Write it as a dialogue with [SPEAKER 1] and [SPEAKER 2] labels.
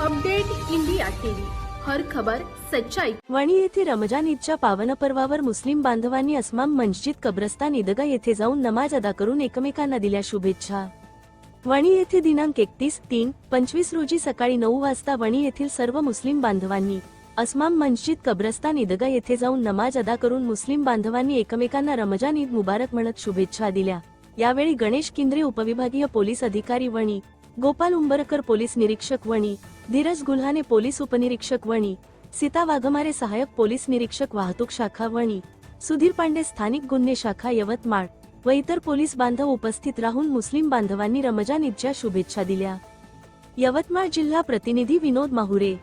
[SPEAKER 1] Update India TV. हर खबर सच्चाई.
[SPEAKER 2] वणी येथे रमजान ईदच्या पावन पर्वावर मुस्लिम बांधवांनी अस्माम मस्जिद कब्रस्तान ईदगा येथे जाऊन नमाज अदा करून एकमेकांना दिल्या शुभेच्छा. वणी येथे दिनांक एकतीस तीन पंचवीस रोजी सकाळी नऊ वाजता वणी येथील सर्व मुस्लिम बांधवांनी अस्माम मस्जिद कब्रस्तान ईदगा येथे जाऊन नमाज अदा करून मुस्लिम बांधवांनी एकमेकांना रमजान ईद मुबारक म्हणत शुभेच्छा दिल्या. यावेळी गणेश किंद्रे उपविभागीय पोलीस अधिकारी वणी गोपाल उंबरकर पोलीस निरीक्षक वणी धीरज गुल्हाने पोलीस उपनिरीक्षक वणी सीता वाघमारे सहाय्यक पोलीस निरीक्षक वाहतूक शाखा वणी सुधीर पांडे स्थानिक गुन्हे शाखा यवतमाळ व इतर पोलीस बांधव उपस्थित राहून मुस्लिम बांधवांनी रमजान ईदच्या शुभेच्छा दिल्या. यवतमाळ जिल्हा प्रतिनिधी विनोद माहुरे